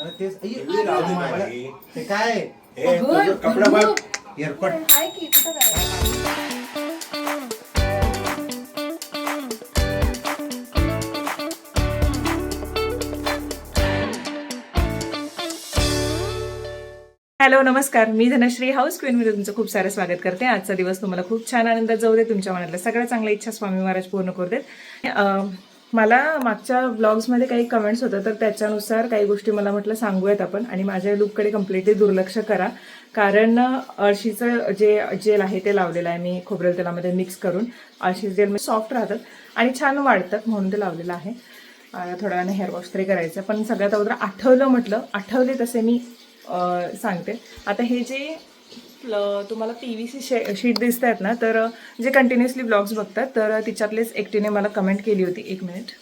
अरे तेच आई, टीव्ही लावली ना मला- बाई. ते काय? हे अगं, तुझं कपडा बघ. एअरपोर्ट. हाय की कुठं काय हॅलो नमस्कार. मी धनश्री हाऊस क्वीनमध्ये तुमचं खूप सारं स्वागत करते. आजचा दिवस तुम्हाला खूप छान आनंदात जाऊ दे तुमच्या मनातल्या सगळ्या चांगल्या इच्छा स्वामी महाराज पूर्ण करू देत. अं, मला मागच्या ब्लॉग्समध्ये काही कमेंट्स होतं तर त्याच्यानुसार काही गोष्टी मला म्हटलं सांगूयात आपण. आणि माझ्या लुककडे कम्प्लिटली दुर्लक्ष करा. कारण अळशीचं जे जेल आहे ते लावलेलं आहे मी खोबरेल तेलामध्ये मिक्स करून. अळशी जेल सॉफ्ट राहतात आणि छान वाढतात म्हणून ते लावलेलं आहे. थोड्या वेळाने हेअर वॉश तरी करायचं. पण सगळ्यात अगोदर आठवलं म्हटलं. आठवले तसे मी सांगते. आता हे जे तुम्हाला पी व्ही सी शे शीट दिसत आहेत ना तर जे कंटिन्युअसली ब्लॉग्स बघतात तर तिच्यातलेच एकटीने मला कमेंट केली होती एक मिनिट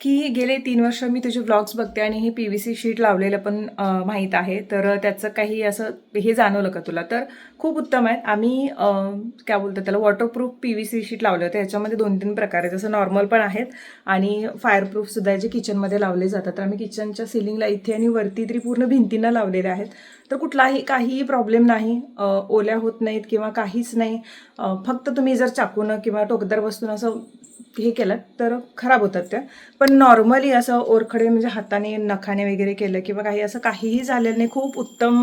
की गेले तीन वर्ष मी तुझे ब्लॉग्स बघते आणि हे पी व्ही सी शीट लावलेलं पण माहीत आहे तर त्याचं काही असं हे जाणवलं का तुला? तर खूप उत्तम आहे आम्ही काय बोलतो त्याला waterproof P V C sheet लावले होते. याच्यामध्ये दोन तीन प्रकार आहेत. जसं नॉर्मल पण आहेत आणि फायरप्रूफसुद्धा जे किचनमध्ये लावले जातात. तर आम्ही किचनच्या सिलिंगला इथे आणि वरती तरी पूर्ण भिंतींना लावलेले आहेत. तर कुठलाही काहीही प्रॉब्लेम नाही. ओल्या होत नाहीत किंवा काहीच नाही. फक्त तुम्ही जर चाकूनं किंवा टोकदार वस्तून असं हे केलं तर खराब होतात त्या. पण नॉर्मली असं ओरखडे म्हणजे हाताने नखाने वगैरे केलं किंवा काही असं काहीही झालेलं नाही खूप उत्तम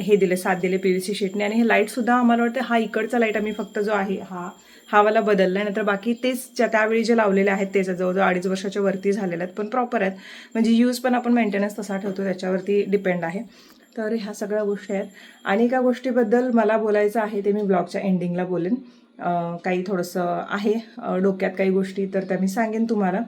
हे दिले साथ दिले पी व्ही सी शीटने आणि हे लाईटसुद्धा आम्हाला वाटतं हा इकडचा लाइट आम्ही फक्त जो आहे हा हा वाला बदलला आहे. नंतर बाकी तेच ज्या त्यावेळी जे लावलेले आहेत त्याच्या जवळजवळ अडीच वर्षाच्या वरती झालेले आहेत पण प्रॉपर आहेत. म्हणजे यूज पण आपण मेंटेनन्स तसा ठेवतो त्याच्यावरती डिपेंड आहे. तर ह्या सगळ्या गोष्टी आहेत. आणि एका गोष्टीबद्दल मला बोलायचं आहे ते मी ब्लॉगच्या एंडिंगला बोलेन. काही थोडंसं आहे. डोक्यात काही गोष्टी तर त्या मी सांगेन तुम्हाला.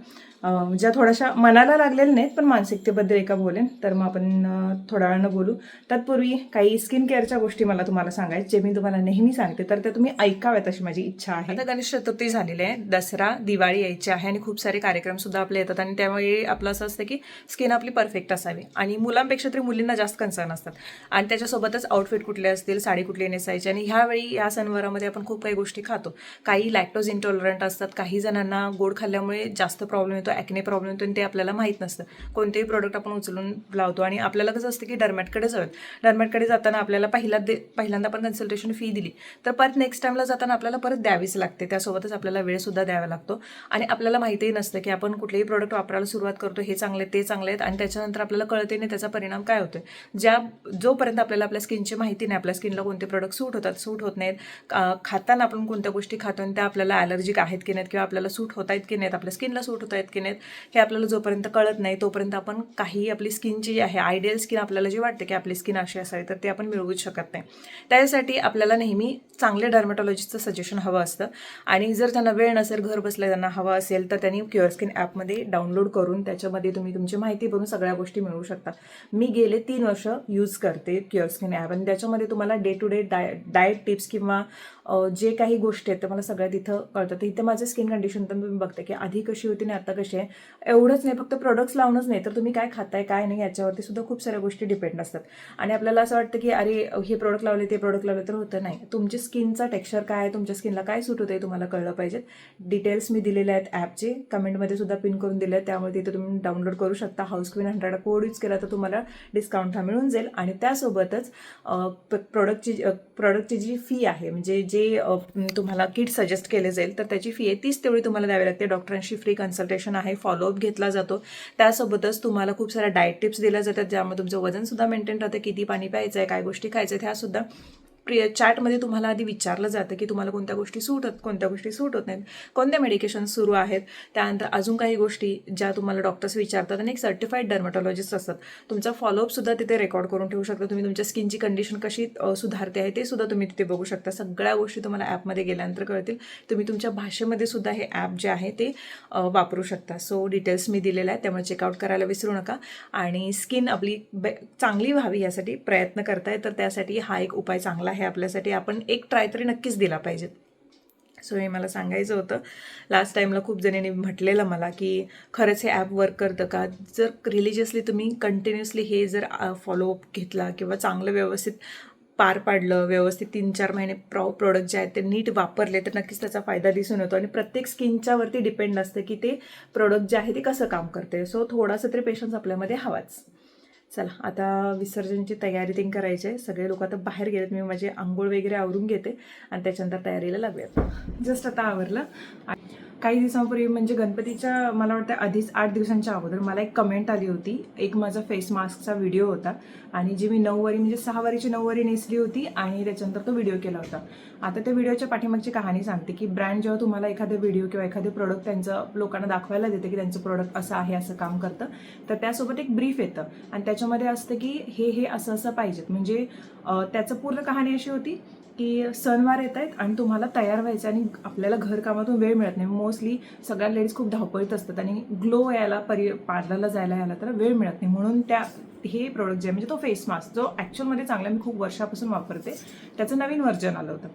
ज्या थोड्याशा मनाला लागलेल्या नाहीत पण मानसिकतेबद्दल एका बोलेन तर मग आपण थोड्या वेळानं बोलू. तत्पूर्वी काही स्किन केअरच्या गोष्टी मला तुम्हाला सांगायचे जे मी तुम्हाला नेहमी सांगते. तर त्या तुम्ही ऐकाव्यात अशी माझी इच्छा आहे. आता गणेश चतुर्थी झालेली आहे दसरा दिवाळी यायची आहे आणि खूप सारे कार्यक्रम सुद्धा आपले येतात आणि त्यावेळी आपलं असं असतं की स्किन आपली परफेक्ट असावी. आणि मुलांपेक्षा तरी मुलींना जास्त कन्सर्न असतात. आणि त्याच्यासोबतच आउटफिट कुठले असतील साडी कुठली नेसायची आणि ह्यावेळी या सणवारामध्ये आपण खूप काही गोष्टी खातो. काही लॅक्टोज इंटॉलरंट असतात काही जणांना गोड खाल्ल्यामुळे जास्त प्रॉब्लेम येतो ॲक्ने प्रॉब्लेम येतो आणि ते आपल्याला माहीत नसतं. कोणतेही प्रोडक्ट आपण उचलून लावतो आणि आपल्याला कसं असतं की डरमॅटकडे जाऊयात. डरमॅटकडे जाताना आपल्याला पहिला दे पहिल्यांदा आपण कन्सल्टेशन फी दिली. तर परत नेक्स्ट टाईमला जाताना आपल्याला परत द्यावीच लागते. त्यासोबतच आपल्याला वेळसुद्धा द्यावा लागतो. आणि आपल्याला माहितीही नसतं की आपण कुठलेही प्रोडक्ट वापरायला सुरुवात करतो हे चांगले ते चांगले आहेत आणि त्याच्यानंतर आपल्याला कळते नाही त्याचा परिणाम काय होतो ज्या जोपर्यंत आपल्याला आपल्या स्किनची माहिती नाही आपल्या स्किनला कोणते प्रोडक्ट सूट होतात सूट होत नाहीत खाताना आपण कोणत्या गोष्टी खातो आणि त्या आपल्याला ॲलर्जिक आहेत की नाहीत किंवा आपल्याला सूट होत आहेत की नाहीत आपल्या स्किनला सूट होत आहेत की नाहीत हे आपल्याला जोपर्यंत कळत नाही तोपर्यंत आपण काही आपली स्किनची जी आहे आयडियल स्किन आपल्याला जी वाटते की आपली स्किन अशी असावी तर ते आपण मिळवूच शकत नाही. त्यासाठी आपल्याला नेहमी चांगले डर्मॅटॉलॉजिस्टचं सजेशन हवं असतं. आणि जर त्यांना वेळ नसेल घर बसल्या त्यांना हवं असेल तर त्यांनी क्युअर स्किन ॲपमध्ये डाउनलोड करून त्याच्यामध्ये तुम्ही तुमची माहिती भरून सगळ्या गोष्टी मिळवू शकता. मी गेले तीन वर्ष यूज करते क्युअर स्किन ॲप आणि त्याच्यामध्ये तुम्हाला डे टू डे डाय डाएट टिप्स किंवा जे काही गोष्टी आहेत ते मला सगळ्या तिथं कळतं तर इथं माझं स्किन कंडिशन तर तुम्ही बघता की आधी कशी होती आणि आता कशी आहे एवढंच नाही. फक्त प्रोडक्ट्स लावणंच नाही. तर तुम्ही काय खाताय काय नाही याच्यावरती सुद्धा खूप साऱ्या गोष्टी डिपेंड असतात. आणि आपल्याला असं वाटतं की अरे हे प्रोडक्ट लावले ते प्रोडक्ट लावले तर होतं नाही. तुमच्या स्किनचा टेक्स्चर काय आहे? तुमच्या स्किनला काय सूट होतं तुम्हाला कळलं पाहिजेत डिटेल्स मी दिलेले आहेत ॲपचे कमेंटमध्ये सुद्धा पिन करून दिले आहेत. त्यामुळे तिथे तुम्ही डाउनलोड करू शकता. House queen hundred code use केला तर तुम्हाला डिस्काउंट हा मिळून जाईल. आणि त्यासोबतच प्रोडक्टची प्रोडक्टची जी फी आहे म्हणजे जे तुम्हाला किट सजेस्ट केले जाईल तर त्याची फी आहे तीच तेवढी तुम्हाला द्यावी लागते. डॉक्टरांशी फ्री कन्सल्टेशन आहे फॉलोअप घेतला जातो. त्यासोबतच तुम्हाला खूप साऱ्या डाएट टिप्स दिल्या जातात ज्यामुळे तुमचं वजनसुद्धा मेंटेन राहतं किती पाणी प्यायचं आहे काय गोष्टी खायचं आहेत ह्यासुद्धा प्रिय चॅटमध्ये तुम्हाला आधी विचारलं जातं की तुम्हाला कोणत्या गोष्टी सूट होत कोणत्या गोष्टी सूट होत नाहीत. कोणत्या मेडिकेशन सुरू आहेत? त्यानंतर अजून काही गोष्टी ज्या तुम्हाला डॉक्टर्स विचारतात आणि एक सर्टिफाईड डर्मॅटॉलॉजिस्ट असतात. तुमचा फॉलोअपसुद्धा तिथे रेकॉर्ड करून ठेवू शकता. तुम्ही तुमच्या स्किनची कंडिशन कशी सुधारते आहे ते सुद्धा तुम्ही तिथे बघू शकता. सगळ्या गोष्टी तुम्हाला ॲपमध्ये गेल्यानंतर कळतील. तुम्ही तुमच्या भाषेमध्ये सुद्धा हे ॲप जे आहे ते वापरू शकता. सो डिटेल्स मी दिलेलं आहे त्यामुळे चेकआउट करायला विसरू नका. आणि स्किन आपली बे चांगली व्हावी यासाठी प्रयत्न करताय तर त्यासाठी हा एक उपाय चांगला आहे आपल्यासाठी आपण एक ट्राय तरी नक्कीच दिला पाहिजे सो हे मला सांगायचं होतं. लास्ट टाईमला खूप जणींनी म्हटलेलं मला की खरंच हे ॲप वर्क करतं का? जर रिलिजियसली तुम्ही कंटिन्युअसली हे जर फॉलोअप घेतला किंवा चांगलं व्यवस्थित पार पाडलं व्यवस्थित तीन चार महिने प्रॉ प्रोडक्ट जे आहेत ते नीट वापरले तर नक्कीच त्याचा फायदा दिसून येतो. आणि प्रत्येक स्किनच्या वरती डिपेंड असतं की ते प्रोडक्ट जे आहे ते कसं काम करते सो थोडासा तरी पेशन्स आपल्यामध्ये हवाच. चला आता विसर्जनची तयारी तीन करायची आहे. सगळे लोक आता बाहेर गेलेत. मी माझे आंघोळ वगैरे आवरून घेते आणि त्याच्यानंतर तयारीला लागूयात. जस्ट आता आवरलं. काही दिवसांपूर्वी म्हणजे गणपतीच्या मला वाटतं आधीच आठ दिवसांच्या अगोदर मला एक कमेंट आली होती. एक माझा फेस मास्कचा व्हिडिओ होता. आणि जी मी नऊवारी म्हणजे सहा वारीची नऊवारी नेसली होती आणि त्याच्यानंतर तो व्हिडिओ केला होता. आता त्या व्हिडिओच्या पाठीमागची कहाणी सांगते की ब्रँड जेव्हा तुम्हाला एखादा व्हिडिओ किंवा एखादे प्रोडक्ट त्यांचं लोकांना दाखवायला देते की त्यांचं प्रोडक्ट असं आहे असं काम करतं तर त्यासोबत एक ब्रीफ येतं. आणि त्याच्यामध्ये असतं की हे हे असं असं पाहिजेत. म्हणजे त्याचं पूर्ण कहाणी अशी होती की सणवार येत आहेत आणि तुम्हाला तयार व्हायचं आणि आपल्याला घरकामातून वेळ मिळत नाही. मोस्टली सगळ्या लेडीज खूप धावपळीत असतात आणि ग्लो यायला परि पार्लरला जायला यायला त्याला वेळ मिळत नाही. म्हणून त्या हे प्रोडक्ट जे आहे म्हणजे तो फेस मास्क जो ॲक्च्युअलमध्ये चांगला मी खूप वर्षापासून वापरते त्याचं नवीन व्हर्जन आलं होतं.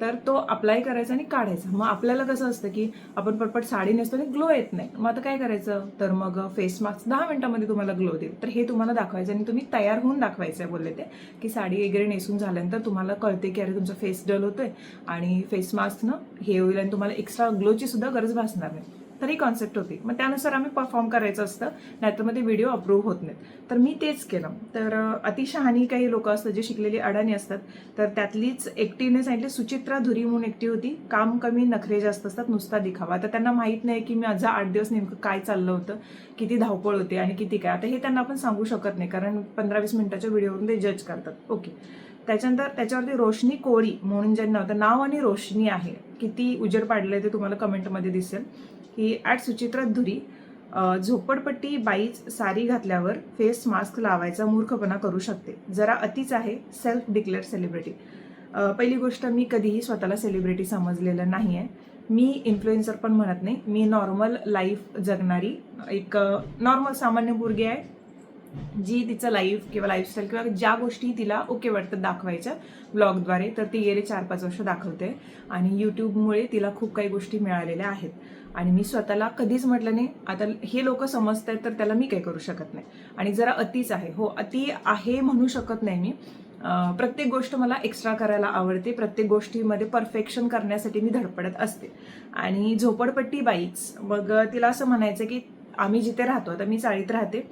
तर तो अप्लाय करायचा आणि काढायचा. मग आपल्याला कसं असतं की आपण पटपट साडी नेसतो आणि ग्लो येत नाही. मग आता काय करायचं? तर मग फेस मास्क दहा मिनिटामध्ये तुम्हाला ग्लो देईल. तर हे तुम्हाला दाखवायचं आणि तुम्ही तयार होऊन दाखवायचं आहे बोलले ते की साडी वगैरे नेसून झाल्यानंतर तुम्हाला कळते की अरे तुमचा फेस डल होतोय आणि फेस मास्कनं हे होईल आणि तुम्हाला एक्स्ट्रा ग्लोची सुद्धा गरज भासणार नाही. तर ही कॉन्सेप्ट होती. मग त्यानुसार आम्ही परफॉर्म करायचं असतं नाहीतर मग ते व्हिडिओ अप्रूव्ह होत नाहीत. तर मी तेच केलं. तर अतिशहाणी काही लोक असतात जे शिकलेली अडाणी असतात. तर त्यातलीच एकटीने सांगितले सुचित्रा धुरी म्हणून एकटी होती. काम कमी नखरे जास्त असतात नुसता दिखावा. तर त्यांना माहीत नाही की माझा आठ दिवस नेमकं काय चाललं होतं किती धावपळ होते आणि किती काय. आता हे त्यांना आपण सांगू शकत नाही कारण पंधरा वीस मिनिटाच्या व्हिडिओवरून ते जज करतात. ओके. त्याच्यानंतर त्याच्यावरती रोशनी कोळी म्हणून ज्यांना होतं नाव आणि रोशनी आहे. किती उजेड पाडलं आहे ते तुम्हाला कमेंटमध्ये दिसेल. ही ॲट सुचित्रा धुरी झोपडपट्टी बाईच सारी घातल्यावर फेस मास्क लावायचा मूर्खपणा करू शकते. जरा अतिच आहे सेल्फ डिक्लेअर सेलिब्रिटी पहिली गोष्ट मी कधीही स्वतःला सेलिब्रिटी समजलेलं नाही आहे मी इन्फ्लुएन्सर पण म्हणत नाही. मी नॉर्मल लाईफ जगणारी एक नॉर्मल सामान्य मुलगी आहे. जी तिचं लाईफ किंवा लाईफस्टाईल किंवा ज्या गोष्टी तिला ओके वाटतं दाखवायच्या ब्लॉगद्वारे तर ती गेले चार पाच वर्ष दाखवते. आणि यूट्यूबमुळे तिला खूप काही गोष्टी मिळालेल्या आहेत. आणि मी स्वतःला कधीच म्हटलं नाही आता हे लोक समजत आहेत तर त्याला मी काही करू शकत नाही. आणि जरा अतिच आहे. हो अति आहे म्हणू शकत नाही मी. प्रत्येक गोष्ट मला एक्स्ट्रा करायला आवडते. प्रत्येक गोष्टीमध्ये परफेक्शन करण्यासाठी मी धडपडत असते. आणि झोपडपट्टी बाईच मग तिला असं म्हणायचं की आम्ही जिथे राहतो आता मी चाळीत राहते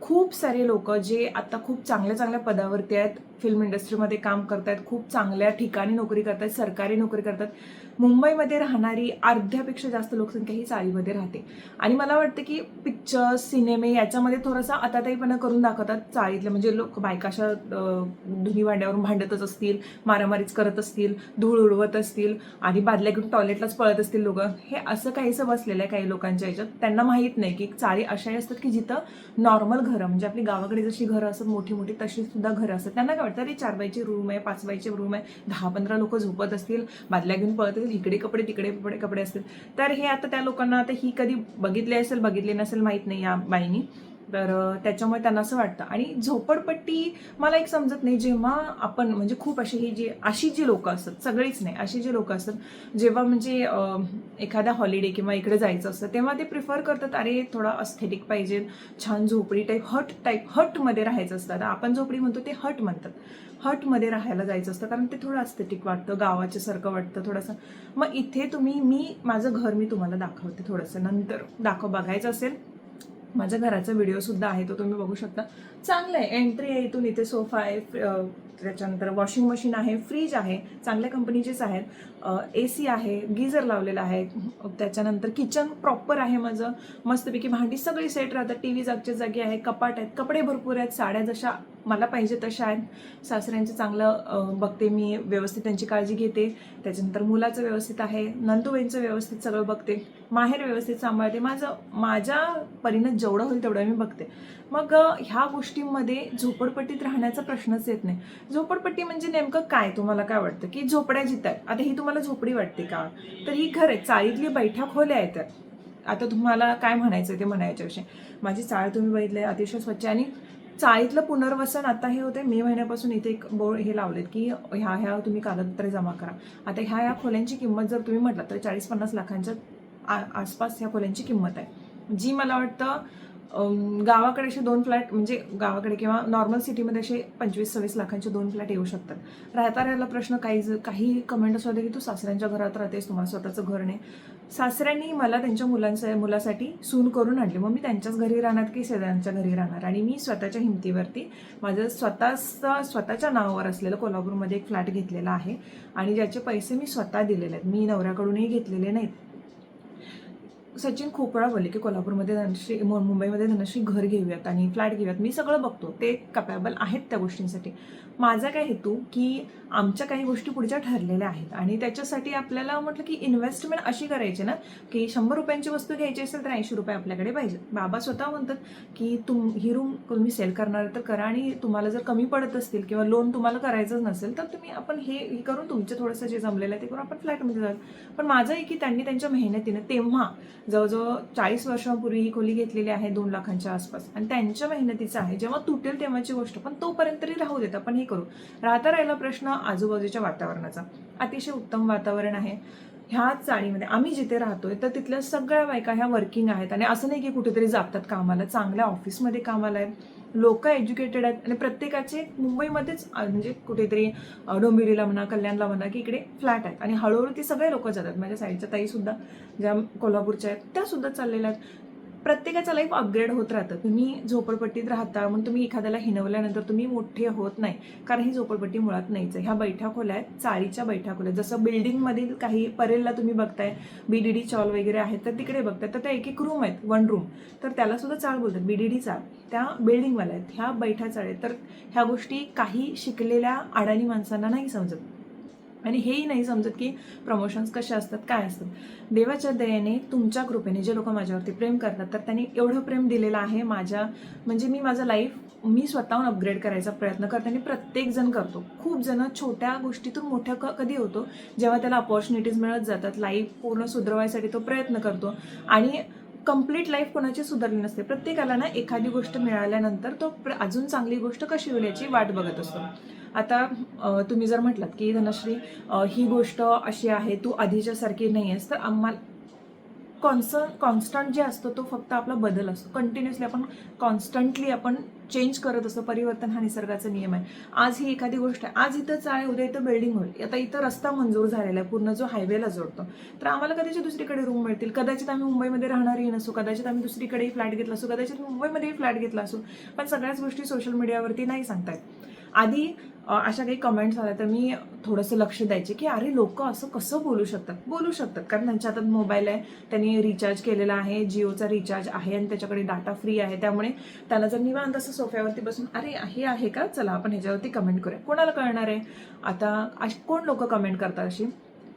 खूप सारे लोक जे आता खूप चांगल्या चांगल्या पदावरती आहेत फिल्म इंडस्ट्रीमध्ये काम करतायत खूप चांगल्या ठिकाणी नोकरी करतायत सरकारी नोकरी करतात. मुंबईमध्ये राहणारी अर्ध्यापेक्षा जास्त लोकसंख्या ही चाळीमध्ये राहते. आणि मला वाटतं की पिक्चर सिनेमे याच्यामध्ये थोडासा आताताईपणा करून दाखवतात चाळीतले म्हणजे लोक बायकाच्या धुनी भांड्यावरून भांडतच असतील मारामारीच करत असतील धूळ उडवत असतील आणि बादल्या घेऊन टॉयलेटलाच पळत असतील लोक. हे असं काहीसं बसलेलं आहे काही लोकांच्या ह्याच्यात त्यांना माहीत नाही की चाळी अशाही असतात की जिथं नॉर्मल घरं म्हणजे आपली गावाकडे जशी घरं असतात मोठी मोठी तशी सुद्धा घरं असतात. त्यांना काय वाटतं अरे चार बायची रूम आहे पाच बायचे रूम आहे दहा पंधरा लोक झोपत असतील बादल्या घेऊन पळत असतील इकडे कपडे तिकडे कपडे कपडे असतील. तर हे आता त्या लोकांना आता ही कधी बघितले असेल बघितले नसेल माहीत नाही या बाईनी. तर त्याच्यामुळे त्यांना असं वाटतं. आणि झोपडपट्टी मला एक समजत नाही. जेव्हा आपण म्हणजे खूप अशी ही जी अशी जी लोकं असतात सगळीच नाही अशी जी लोकं असतात जेव्हा म्हणजे एखादा एखाद्या हॉलिडे किंवा इकडे जायचं असतं तेव्हा ते प्रिफर करतात अरे थोडा अस्थेटिक पाहिजे छान झोपडी टाईप हट टाईप हटमध्ये राहायचं असतं. आपण झोपडी म्हणतो ते हट म्हणतात. हटमध्ये राहायला जायचं असतं कारण ते थोडं अस्थेटिक वाटतं गावाच्या सारखं वाटतं थोडंसं. मग इथे तुम्ही मी माझं घर मी तुम्हाला दाखवते थोडंसं नंतर. दाखव बघायचं असेल माझ्या घराचा व्हिडिओ सुद्धा आहे तो तुम्ही बघू शकता. चांगलं आहे. एंट्री आहे इथून इथे सोफा आहे त्याच्यानंतर वॉशिंग मशीन आहे फ्रीज आहे चांगल्या कंपनीचेच आहेत. ए सी आहे गिझर लावलेला आहे. त्याच्यानंतर किचन प्रॉपर आहे माझं. मस्तपैकी भांडी सगळी सेट राहतात. टी व्ही जागच्या जागी आहे कपाट आहेत कपडे भरपूर आहेत साड्या जशा मला पाहिजे तशा आहेत. सासऱ्यांचं चांगलं बघते मी व्यवस्थित त्यांची काळजी घेते. त्याच्यानंतर मुलाचं व्यवस्थित आहे नंदूबाईंचं व्यवस्थित सगळं बघते. माहेर व्यवस्थित सांभाळते. माझं माझ्या परीनं जेवढं होईल तेवढं मी बघते. मग ह्या गोष्टींमध्ये झोपडपट्टीत राहण्याचा प्रश्नच येत नाही. झोपडपट्टी म्हणजे नेमकं काय? तुम्हाला काय वाटतं? की झोपड्या जिथं आता ही तुम्हाला झोपडी वाटते का? तर ही घर आहे चाळीतली बैठा खोल्या आहेत. आता तुम्हाला काय म्हणायचं ते म्हणायच्याविषयी माझी चाळ तुम्ही बघितली अतिशय स्वच्छ आणि चाळीतलं पुनर्वसन आता हे होते मे महिन्यापासून इथे एक बोर्ड हे लावलेत की ह्या ह्या तुम्ही कागदपत्रे जमा करा. आता ह्या ह्या खोल्यांची किंमत जर तुम्ही म्हटलं तर चाळीस पन्नास लाखांच्या आ- आसपास ह्या खोल्यांची किंमत आहे. जी मला वाटतं गावाकडे असे दोन फ्लॅट म्हणजे गावाकडे किंवा नॉर्मल सिटीमध्ये असे पंचवीस सव्वीस लाखांचे दोन फ्लॅट येऊ शकतात. राहता राहिला प्रश्न काही काही कमेंट असू होते की तू सासऱ्यांच्या घरात राहतेस तुम्हाला स्वतःचं घर नाही. सासऱ्यांनी मला त्यांच्या मुलांच्या मुलासाठी सून करून आणली. मग मी त्यांच्याच घरी राहणार की शेजाऱ्यांच्या घरी राहणार? आणि मी स्वतःच्या हिमतीवरती माझं स्वतःचं स्वतःच्या नावावर असलेलं कोल्हापूरमध्ये एक फ्लॅट घेतलेला आहे. आणि ज्याचे पैसे मी स्वतः दिलेले आहेत. मी नवऱ्याकडूनही घेतलेले नाहीत. सचिन खूप वेळा बोलले की कोल्हापूरमध्ये धनश्री मुंबईमध्ये धनश्री घर घेऊयात आणि फ्लॅट घेऊयात. मी सगळं बघतो. ते कपॅबल आहेत त्या गोष्टींसाठी. माझा काय हेतू की आमच्या काही गोष्टी पुढच्या ठरलेल्या आहेत आणि त्याच्यासाठी आपल्याला म्हटलं की इन्व्हेस्टमेंट अशी करायची ना की शंभर रुपयांची वस्तू घ्यायची असेल तर ऐंशी रुपये आपल्याकडे पाहिजे. बाबा स्वतः म्हणतात की तुम ही रूम तुम्ही सेल करणार तर करा आणि तुम्हाला जर कमी पडत असतील किंवा लोन तुम्हाला करायचंच नसेल तर तुम्ही आपण हे हे करून तुमचं थोडंसं जे जमलेलं आहे ते करून आपण फ्लॅटमध्ये जाऊ पण माझं आहे की त्यांनी त्यांच्या मेहनतीनं तेव्हा जवळजवळ चाळीस वर्षांपूर्वी ही खोली घेतलेली आहे दोन लाखांच्या आसपास. आणि त्यांच्या मेहनतीचं आहे. जेव्हा तुटेल तेव्हाची गोष्ट पण तोपर्यंत तरी राहू देत आपण हे करू. राहता राहिला प्रश्न आजूबाजूच्या वातावरणाचा. अतिशय उत्तम वातावरण आहे. ह्या चाळीमध्ये आम्ही जिथे राहतोय तर तिथल्या सगळ्या बायका ह्या वर्किंग आहेत. आणि असं नाही की कुठेतरी जातात कामाला. चांगल्या ऑफिसमध्ये कामाला आहेत. लोक एज्युकेटेड आहेत. आणि प्रत्येकाचे मुंबईमध्येच म्हणजे कुठेतरी डोंबिवलीला म्हणा कल्याणला म्हणा की इकडे फ्लॅट आहेत. आणि हळूहळू ती सगळे लोक जातात. माझ्या साईडच्या ताईसुद्धा ज्या कोल्हापूरच्या आहेत त्यासुद्धा चाललेल्या आहेत. प्रत्येकाचं लाईफ अपग्रेड होत राहतं. तुम्ही झोपडपट्टीत राहता मग तुम्ही एखाद्याला हिनवल्यानंतर तुम्ही मोठे होत नाही. कारण ही झोपडपट्टी मुळात नाहीच आहे. ह्या बैठ्या खोल्या आहेत चाळीच्या बैठ्या खोल्या आहेत. जसं बिल्डिंगमधील काही परेलला तुम्ही बघताय बी डी डी चॉल वगैरे आहेत तर तिकडे बघताय तर त्या एक एक रूम आहेत वन रूम तर त्याला सुद्धा चाळ बोलतात बी डी डी चाळ त्या बिल्डिंगवाल्या आहेत ह्या बैठ्या चाळ आहेत. तर ह्या गोष्टी काही शिकलेल्या अडाणी माणसांना नाही समजत. आणि हेही नाही समजत की प्रमोशन्स कसे असतात काय असतात. देवाच्या दयेने तुमच्या कृपेने जे लोक माझ्यावरती प्रेम करतात तर त्यांनी एवढं प्रेम दिलेलं आहे माझ्या म्हणजे मी माझं लाईफ मी स्वतःहून अपग्रेड करायचा प्रयत्न करते आणि प्रत्येकजण करतो. खूप जण छोट्या गोष्टीतून मोठ्या क कधी होतो जेव्हा त्याला अपॉर्च्युनिटीज मिळत जातात लाईफ पूर्ण सुधरवायसाठी तो प्रयत्न करतो. आणि कंप्लीट लाईफ कोणाची सुधारली नसते. प्रत्येकाला ना एखादी गोष्ट मिळाल्यानंतर तो प्र- अजून चांगली गोष्ट कशी होईल याची वाट बघत असतो. आता तुम्ही जर म्हटलात की धनश्री ही गोष्ट अशी आहे तू आधीच्यासारखी नाही आहेस तर आम्हाला कॉन्सन कॉन्स्टंट जे असतो तो फक्त आपला बदल असतो. कंटिन्युअसली आपण कॉन्स्टंटली आपण चेंज करत असतो. परिवर्तन हा निसर्गाचा नियम आहे. आज ही एखादी गोष्ट आहे. आज इथं चाळ उद्या इथं बिल्डिंग होईल. आता इथं रस्ता मंजूर झालेला आहे. पूर्ण जो हायवेला जोडतो. तर आम्हाला कदाचित दुसरीकडे रूम मिळतील. कदाचित आम्ही मुंबईमध्ये राहणारही नसू. कदाचित आम्ही दुसरीकडेही फ्लॅट घेतला असू. कदाचित मुंबईमध्येही फ्लॅट घेतला असू. पण सगळ्याच गोष्टी सोशल मीडियावरती नाही सांगतायत आधी अशा काही कमेंट्स आल्या तर मी थोडंसं लक्ष द्यायचे की अरे लोक असं कसं बोलू शकतात? बोलू शकतात. कारण त्यांच्या हातात मोबाईल आहे त्यांनी रिचार्ज केलेला आहे जिओचा रिचार्ज आहे आणि त्याच्याकडे डाटा फ्री आहे. त्यामुळे त्याला जर निवांत असं सोफ्यावरती बसून अरे हे आहे का? चला आपण ह्याच्यावरती कमेंट करूया. कोणाला कळणार आहे? आता कोण लोक कमेंट करतात अशी?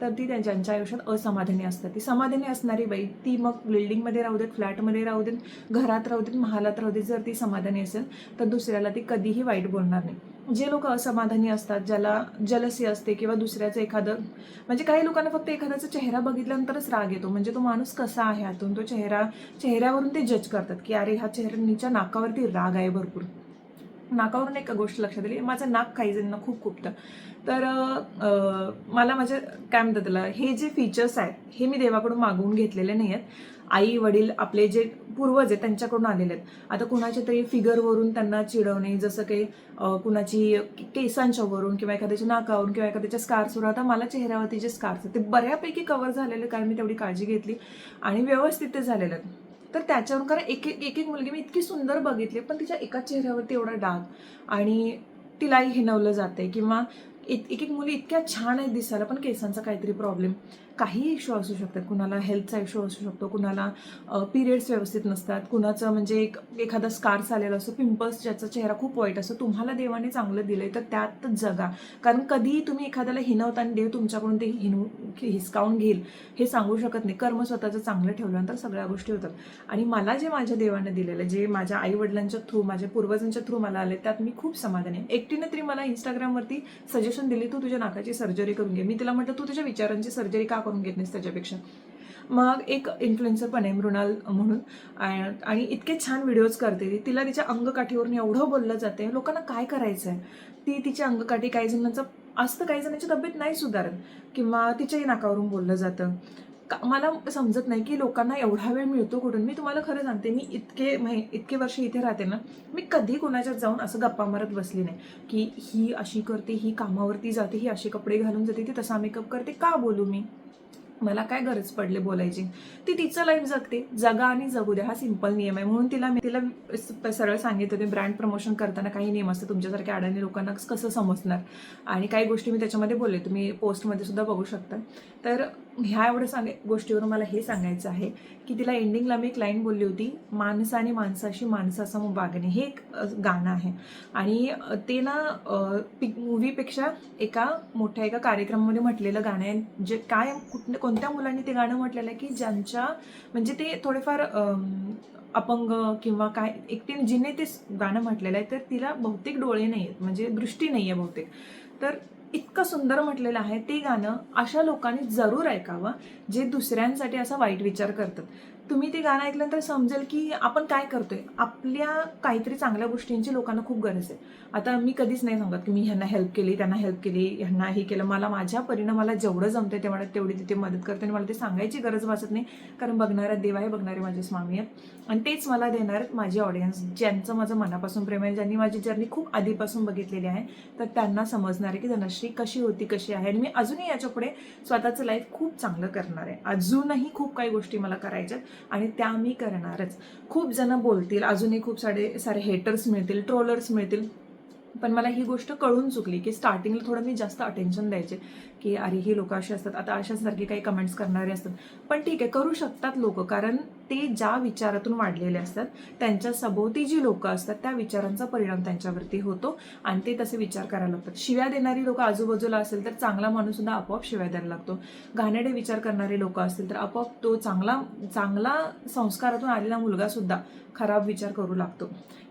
तर ती त्यांच्या आयुष्यात असमाधानी असतात. ती समाधानी असणारी बाई ती मग बिल्डिंगमध्ये राहू देत फ्लॅटमध्ये राहू देत घरात राहू देत महालात राहू देत जर ती समाधानी असेल तर दुसऱ्याला ती कधीही वाईट बोलणार नाही. जे लोक असमाधानी असतात ज्याला जलसी असते किंवा दुसऱ्याचं एखादं म्हणजे काही लोकांना फक्त एखाद्याचा चेहरा बघितल्यानंतरच राग येतो. म्हणजे तो माणूस कसा आहे आतून? तो चेहरा चेहऱ्यावरून ते जज करतात की अरे हा चेहऱ्याच्या नाकावरती राग आहे भरपूर. नाकावरून एक गोष्ट लक्षात आली. माझं नाक काही जणांना खूप खुपतं. तर मला माझ्या काय म्हणतात त्याला हे जे फीचर्स आहेत हे मी देवाकडून मागवून घेतलेले नाही आहेत आई वडील आपले जे पूर्वज आहेत त्यांच्याकडून आलेले आहेत. आता कुणाच्या तरी फिगरवरून त्यांना चिडवणे जसं काही कुणाची केसांच्या वरून किंवा एखाद्याच्या नाकावरून किंवा एखाद्याच्या स्कार्सवर आता मला चेहऱ्यावरती जे स्कार्स आहेत ते बऱ्यापैकी कवर झालेले कारण मी तेवढी काळजी घेतली आणि व्यवस्थित ते झालेले आहेत. तर त्याच्यावरून कारण एक एक एक एक मुलगी मी इतकी सुंदर बघितली पण तिच्या एका चेहऱ्यावरती एवढा डाग आणि तिलाही हिनवलं जाते किंवा एक एक एक मुली इतक्या छान आहेत दिसायला पण केसांचा काहीतरी प्रॉब्लेम काही इश्यू असू शकतात. कुणाला हेल्थचा इश्यू असू शकतो कुणाला पिरियड्स व्यवस्थित नसतात कुणाचं म्हणजे एक एखादा स्कार्स आलेला असतो पिंपल्स ज्याचा चेहरा खूप वाईट असतो तुम्हाला देवाने चांगलं दिलंय तर त्यातच जगा. कारण कधीही तुम्ही एखाद्याला हिनवता आणि देव तुमच्याकडून ते हिनवू हिसकावून घेईल हे सांगू शकत नाही. कर्म स्वतःचं चांगलं ठेवल्यानंतर सगळ्या गोष्टी होतात. आणि मला जे माझ्या देवाने दिलेलं जे माझ्या आई वडिलांच्या थ्रू माझ्या पूर्वजांच्या थ्रू मला आले त्यात मी खूप समाधानी आहे. एकटीने तरी मला इंस्टाग्रामवरती सजेशन दिली तू तुझ्या नाकाची सर्जरी करून घे. मी तिला म्हटलं तू तुझ्या विचारांची सर्जरी का करून घेत नाहीस त्याच्यापेक्षा. मग एक इन्फ्लुएन्सर पण आहे मृणाल म्हणून. आणि इतके छान व्हिडिओज करते. ती तिला तिच्या अंगकाठीवरून एवढं बोललं जाते लोकांना काय करायचं आहे ती तिच्या अंगकाठी काही जणांचं असतं काही जणांची तब्येत नाही सुधारत. किंवा तिच्याही नाकावरून बोललं जातं. का- मला समजत नाही की लोकांना एवढा वेळ मिळतो कुठून. मी तुम्हाला खरं सांगते मी इतके इतके वर्ष इथे राहते ना मी कधी कोणाच्यात जाऊन असं गप्पा मारत बसली नाही. की ही अशी करते ही कामावरती जाते ही असे कपडे घालून जाते ती तसा मेकअप करते. का बोलू मी? मला काय गरज पडली बोलायची? ती तिचं लाईफ जगते. जगा आणि जगू द्या. हा सिंपल नियम आहे. म्हणून तिला मी तिला सरळ सांगितलं होते ब्रँड प्रमोशन करताना काही नियम असतात तुमच्यासारख्या अडाणी लोकांना कसं समजणार? आणि काही गोष्टी मी त्याच्यामध्ये बोलले. तुम्ही पोस्टमध्ये सुद्धा बघू शकता. तर ह्या एवढं सांग गोष्टीवरून मला हे सांगायचं आहे की तिला एंडिंगला मी एक लाईन बोलली होती माणसाने माणसाशी माणसासमोर वागणे. हे एक गाणं आहे. आणि ते ना मूवीपेक्षा एका मोठ्या एका कार्यक्रमामध्ये म्हटलेलं गाणं आहे. जे काय कुठलं कोणत्या मुलांनी ते गाणं म्हटलेलं आहे की ज्यांच्या म्हणजे ते थोडेफार अपंग किंवा काय एकटे जिने ते गाणं म्हटलेलं आहे तर तिला बहुतेक डोळे नाही आहेत म्हणजे दृष्टी नाही आहे बहुतेक. तर इतकं सुंदर म्हटलेलं आहे ते गाणं अशा लोकांनी जरूर ऐकावं जे दुसऱ्यांसाठी असा वाईट विचार करतात. तुम्ही ते गाणं ऐकल्यानंतर समजेल की आपण काय करतोय. आपल्या काहीतरी चांगल्या गोष्टींची लोकांना खूप गरज आहे. आता मी कधीच नाही सांगत की मी ह्यांना हेल्प केली त्यांना हेल्प केली ह्यांना हे केलं. मला माझ्या परीनं मला जेवढं जमते तेवढं तेवढी तिथे मदत करते आणि मला ते सांगायची गरज भासत नाही. कारण बघणारा देव आहे बघणारे माझे स्वामी आहेत. आणि तेच मला देणार आहेत माझे ऑडियन्स ज्यांचं माझं मनापासून प्रेम आहे ज्यांनी माझी जर्नी खूप आधीपासून बघितलेली आहे. तर त्यांना समजणार आहे की धनश्री कशी होती कशी आहे. आणि मी अजूनही याच्यापुढे स्वतःचं लाईफ खूप चांगलं करणार आहे. अजूनही खूप काही गोष्टी मला करायच्यात. आणि त्या मी करणारच. खूप जण बोलतील अजूनही खूप सारे सारे हेटर्स मिळतील ट्रोलर्स मिळतील. पण मला ही गोष्ट कळून चुकली की स्टार्टिंगला थोडं मी जास्त अटेन्शन द्यायचे. की अरे ही लोक अशी असतात. आता अशासारखे काही कमेंट्स करणारे असतात. पण ठीक आहे करू शकतात लोक. कारण ते ज्या विचारातून वाढलेले असतात त्यांच्या सभोवती जी लोकं असतात त्या विचारांचा परिणाम त्यांच्यावरती होतो आणि ते तसे विचार करायला लागतात. शिव्या देणारी लोक आजूबाजूला असेल तर चांगला माणूस सुद्धा आपोआप शिव्या द्यायला लागतो. घाणेडे विचार करणारे लोक असतील तर आपोआप तो चांगला चांगला संस्कारातून आलेला मुलगा सुद्धा खराब विचार करू लागतो.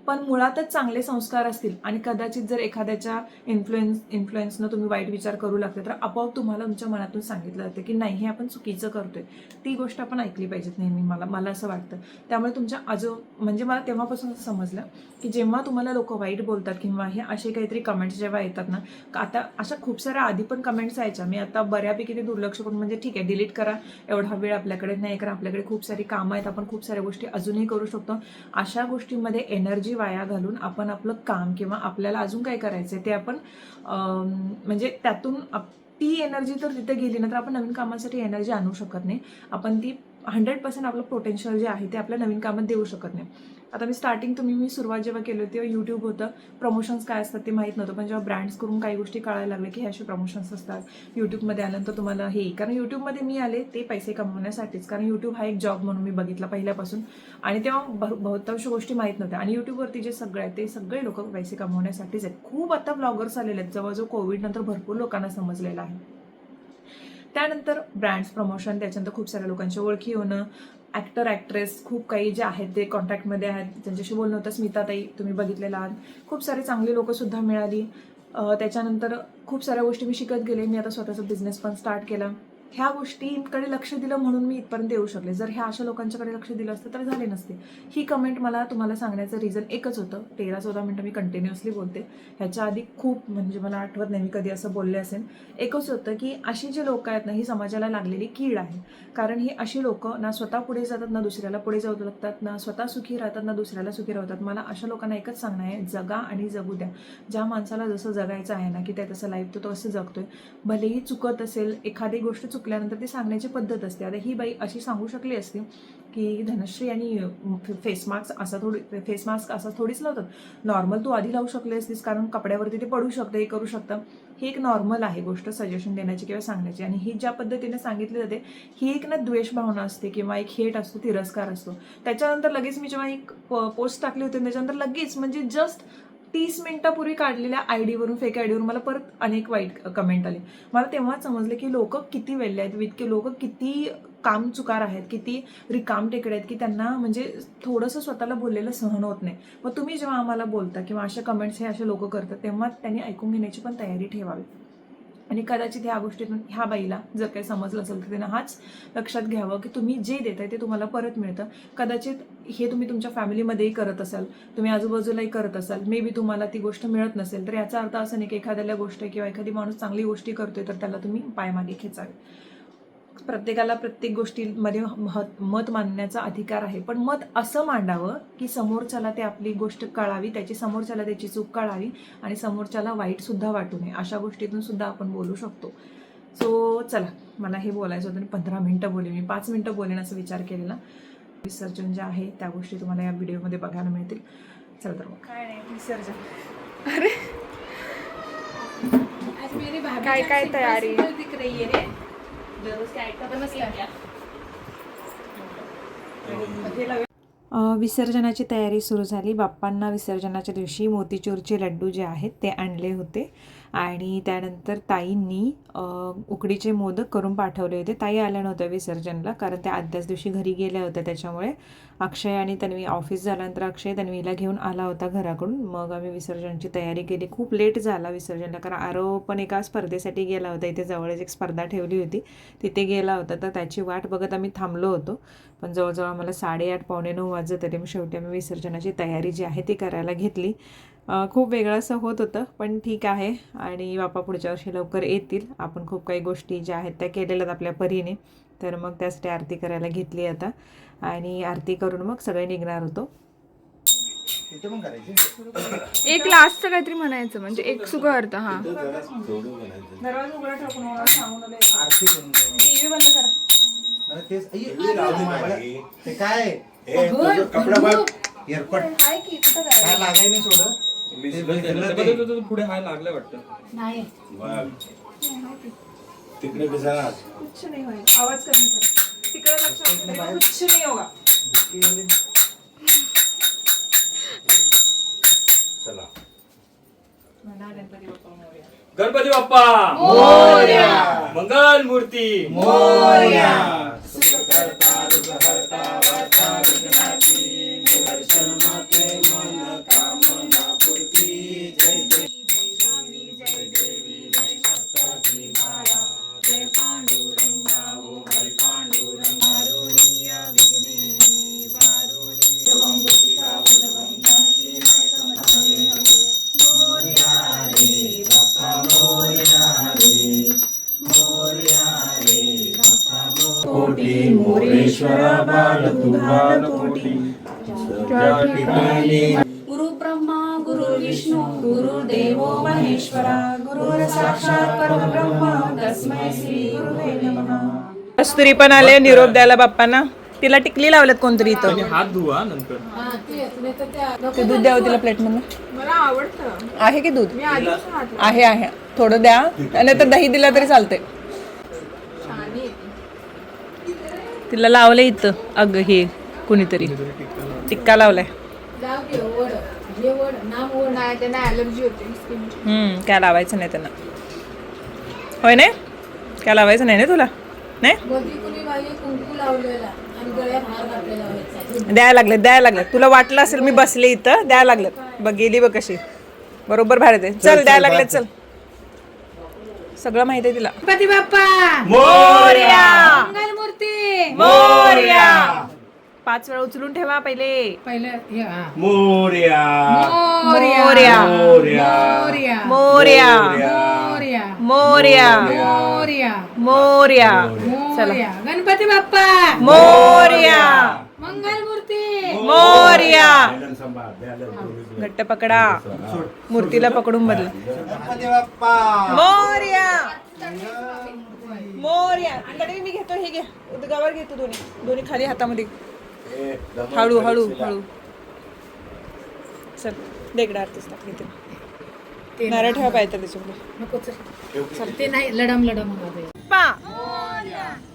पण मुळातच चांगले संस्कार असतील आणि कदाचित जर एखाद्याच्या इन्फ्लुएन्स इन्फ्लुएन्सनं तुम्ही वाईट विचार करू लागते तर आपोआप तुम्हाला तुमच्या मनातून सांगितलं जातं की नाही हे आपण चुकीचं करतोय. ती गोष्ट आपण ऐकली पाहिजेत नेहमी मला मला असं वाटतं. त्यामुळे तुमच्या आजो म्हणजे मला तेव्हापासून असं समजलं की जेव्हा तुम्हाला लोक वाईट बोलतात किंवा हे असे काहीतरी कमेंट्स जेव्हा येतात ना का आता अशा खूप साऱ्या आधी पण कमेंट्स यायच्या. मी आता बऱ्यापैकी ते दुर्लक्ष करून म्हणजे ठीक आहे डिलीट करा. एवढा वेळ आपल्याकडे नाही कारण आपल्याकडे खूप सारी कामं आहेत. आपण खूप साऱ्या गोष्टी अजूनही करू शकतो. अशा गोष्टींमध्ये एनर्जी वाया घालून आपण आपलं काम किंवा आपल्याला अजून काय करायचं ते आपण म्हणजे त्यातून ती एनर्जी तर तिथे गेली ना तर आपण नवीन कामासाठी एनर्जी आणू शकत नाही. आपण ती हंड्रेड पर्सेंट आपलं पोटेन्शियल जे आहे ते आपल्या नवीन कामात देऊ शकत नाही. आता मी स्टार्टिंग तुम्ही मी सुरुवात जेव्हा केली होती तेव्हा यूट्यूब होतं. प्रमोशन्स काय असतात ते माहीत नव्हतं. पण जेव्हा ब्रँड्स करून काही गोष्टी कळायला लागल्या की हे असे प्रमोशन्स असतात. यूट्यूबमध्ये आल्यानंतर तुम्हाला हे कारण यूट्यूबमध्ये मी आले ते पैसे कमवण्यासाठीच. कारण यूट्यूब हा एक जॉब म्हणून मी बघितला पहिल्यापासून. आणि तेव्हा बहुतांश गोष्टी माहीत नव्हत्या. आणि यूट्यूबवरती जे सगळे आहेत ते सगळे लोक पैसे कमवण्यासाठीच आहेत. खूप आता ब्लॉगर्स आलेले आहेत. जवळजवळ कोविडनंतर भरपूर लोकांना समजलेलं आहे. त्यानंतर ब्रँड्स प्रमोशन त्याच्यानंतर खूप साऱ्या लोकांची ओळखी होणं ॲक्टर ॲक्ट्रेस खूप काही जे आहेत ते कॉन्टॅक्टमध्ये आहेत. त्यांच्याशी बोलणं होतं स्मिताताई तुम्ही बघितलेला आहात. खूप सारे चांगली लोकंसुद्धा मिळाली. त्याच्यानंतर खूप साऱ्या गोष्टी मी शिकत गेले. मी आता स्वतःचा बिझनेस पण स्टार्ट केला. ह्या गोष्टींकडे लक्ष दिलं म्हणून मी इथपर्यंत येऊ शकले. जर ह्या अशा लोकांच्याकडे लक्ष दिलं असतं तर झाले नसते. ही कमेंट मला तुम्हाला सांगण्याचं रिझन एकच होतं. तेरा चौदा मिनटं मी कंटिन्युअसली बोलते. ह्याच्या आधी खूप म्हणजे मला आठवत नाही मी कधी असं बोलले असेल एकच होतं की अशी जी लोकं आहेत ना ही समाजाला लागलेली कीड आहे. कारण ही अशी लोक ना स्वतः पुढे जातात ना दुसऱ्याला पुढे जाऊ लागतात ना स्वतः सुखी राहतात ना दुसऱ्याला सुखी राहतात. मला अशा लोकांना एकच सांगणं आहे जगा आणि जगू द्या. ज्या माणसाला जसं जगायचं आहे ना की त्या तसं लाईफ तो तो असं जगतोय. भलेही चुकत असेल एखादी गोष्ट चुक चुकल्यानंतर ती सांगण्याची पद्धत असते. आता ही बाई अशी सांगू शकली असती की धनश्री आणि फेस मास्क असा थोडी फेस मास्क असा थोडीच लावतात. नॉर्मल तू आधी लावू शकले असतीस कारण कपड्यावरती ते पडू शकतं हे करू शकतं. ही एक नॉर्मल आहे गोष्ट सजेशन देण्याची किंवा सांगण्याची. आणि ही ज्या पद्धतीने सांगितली जाते ही एक ना द्वेष भावना असते किंवा एक हेट असतो तिरस्कार असतो. त्याच्यानंतर लगेच मी जेव्हा एक पोस्ट टाकली होती त्याच्यानंतर लगेच म्हणजे जस्ट तीस मिनिटापूर्वी काढलेल्या आय डीवरून फेक आय डीवरून मला परत अनेक वाईट कमेंट आले. मला तेव्हाच समजलं की लोक किती वेळले आहेत इतके लोक किती काम चुकार आहेत किती रिकाम टेकडे आहेत की त्यांना म्हणजे थोडंसं स्वतःला बोललेलं सहन होत नाही. मग तुम्ही जेव्हा आम्हाला बोलता किंवा अशा कमेंट्स हे असे लोक करतात तेव्हा त्यांनी ऐकून घेण्याची पण तयारी ठेवावी. आणि कदाचित ह्या गोष्टीतून ह्या बाईला जर काही समजलं असेल तर त्यांना हाच लक्षात घ्यावं की तुम्ही जे देताय ते तुम्हाला परत मिळतं. कदाचित हे तुम्ही तुमच्या फॅमिलीमध्येही करत असाल. तुम्ही आजूबाजूलाही करत असाल. मे बी तुम्हाला ती गोष्ट मिळत नसेल. तर याचा अर्थ असा नाही की एखाद्याला गोष्ट किंवा एखादी माणूस चांगली गोष्टी करतोय तर त्याला तुम्ही पायमागे खेचावे. प्रत्येकाला प्रत्येक गोष्टीमध्ये मत मत मांडण्याचा अधिकार आहे. पण मत असं मांडावं की समोरच्याला ते आपली गोष्ट कळावी त्याची समोरच्याला त्याची चूक कळावी आणि समोरच्याला वाईटसुद्धा वाटू नये अशा गोष्टीतून सुद्धा आपण बोलू शकतो. सो चला मला हे बोलायचं होतं मी पंधरा मिनटं बोले मी पाच मिनटं बोलेन असं विचार केलेला. विसर्जन जे आहे त्या गोष्टी तुम्हाला या व्हिडिओमध्ये बघायला मिळतील. चला तर मग. काय नाही विसर्जन. आज मेरी भाभी काय- काय तयारी? दिख रही है रे. नमस्कार विसर्जनाची तयारी सुरू झाली. बाप्पांना विसर्जनाच्या दिवशी मोतीचूरचे लड्डू जे आहेत ते आणले होते. आणि त्यानंतर ताईंनी उकडीचे मोदक करून पाठवले होते. ताई आल्या नव्हत्या विसर्जनला कारण त्या आदल्याच दिवशी घरी गेल्या होत्या. त्याच्यामुळे अक्षय आणि तन्वी ऑफिस झाल्यानंतर अक्षय तन्वीला घेऊन आला होता घराकडून. मग आम्ही विसर्जनची तयारी केली. खूप लेट झाला विसर्जनला कारण आरो पण एका स्पर्धेसाठी गेला होता. इथे जवळच एक स्पर्धा ठेवली होती. तिथे गेला होता. तर त्याची वाट बघत आम्ही थांबलो होतो. पण जवळजवळ आम्हाला साडेआठ पावणे नऊ वाजत तरी मग शेवटी आम्ही विसर्जनाची तयारी जी आहे ती करायला घेतली. खूप वेगळं असं होत होतं पण ठीक आहे. आणि बापा पुढच्या वर्षी लवकर येतील. आपण खूप काही गोष्टी ज्या आहेत त्या केलेल्यात आपल्या परीने. तर मग त्यासाठी आरती करायला घेतली आता. आणि आरती करून मग सगळे निघणार होतो. तिथे पण करायचे? एक लास्टचं काहीतरी म्हणायचं म्हणजे एक सुख अर्थ हा काय? कपडा बघ. एअरपट काय लागाय नाही ते ते. पुढे हाय लागलं वाटतं. नाही. बघ. तिकडे कुछ नाही आवाज कमी करा. तिकडे लक्ष द्या. कुछ नाही होगा. चला. गणपती बाप्पा मोरया. गणपती बाप्पा! मंगल मूर्ती कोटी कस्तुरी पण आले निरोप द्यायला बाप्पांना. तिला टिकली लावल्यात कोणतरी इथं. आणि हात धुवा नंतर. हा ते नाही तर त्या ते दूध द्यावं तिला प्लेट मधून? मला आवडतं. आहे की दूध? मी आधीपासून हात आहे आहे. थोडं द्या. नाही तर दही दिला तरी चालते छान येते तिला लावलंय इथं. अग हे कुणीतरी. टिक्का लावलाय. हम्म काय लावायचं नाही त्यांना. होय नाही? काय लावायचं नाही ना तुला? नाही मोदी कुणी बाई कुंकू लावलेला आणि गळ्यात हार घातलेला व्हायचा द्यायला लागले द्यायला लागले तुला वाटलं असेल मी बसले इथं द्यायला लागलेत. बघ गेली बघ कशी. बरोबर बाहेर येते. चल द्यायला लागले चल. सगळं माहिती आहे तिला. गणपती बाप्पा! मोर्या! मंगलमूर्ती! मोर्या! पाच वेळा उचलून ठेवा पहिले पहिलं हे हा मोर्या मोर्या मोर्या मोर्या मोर्या मोर्या मोर्या मोर्या मोर्या मोर्या गणपती बाप्पा मोर्या मंगलमूर्ती मोर्या घट्ट पकडा मूर्तीला पकडून बदला गणपती बाप्पा मोर्या मोर्या कडे मी घेतो हे घे उदगावर घेतो दोन्ही दोन्ही खाली हातामध्ये हळू हळू हळू. चल देगडा आरतीस टाक घेते नारळ ठेवा पाहिजे चल. ते. नाही लडम लडम होणार आहे. बाप्पा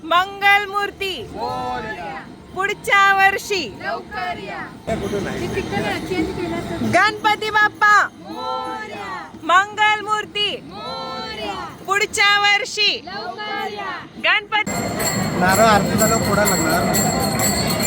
मंगल मूर्ती पुढच्या वर्षी. गणपती बाप्पा. मंगल मूर्ती पुढच्या वर्षी. गणपती नारळ आरती झालं फोडा लागणार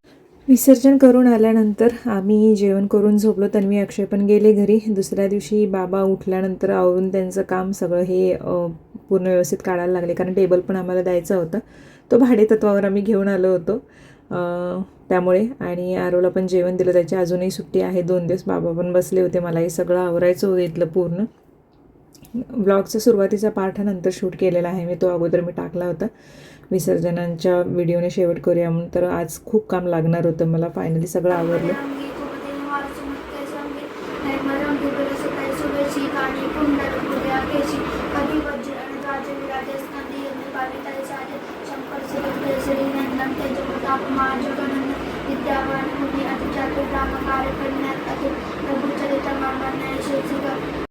विसर्जन करून आल्यानंतर आम्ही जेवण करून झोपलो तन्वी अक्षय पण गेले घरी. दुसऱ्या दिवशी बाबा उठल्यानंतर आवरून त्यांचं काम सगळं हे पूर्ण व्यवस्थित काढायला लागले. कारण टेबल पण आम्हाला द्यायचा होता. तो भाडेतत्वावर आम्ही घेऊन आलो होतो. त्यामुळे. आणि आरोला पण जेवण दिलं. त्याची अजूनही सुट्टी आहे. दोन दिवस बाबा पण बसले होते. मला हे सगळं आवरायचं होतं इथलं पूर्ण. ब्लॉगचा सुरुवातीचा पार्ट हा नंतर शूट केलेला आहे. मी तो अगोदर मी टाकला होता. विसर्जनांच्या व्हिडिओने शेवट करूया म्हणून. तर आज खूप काम लागणार होतं. मला फायनली सगळं आवडलं. विद्यावान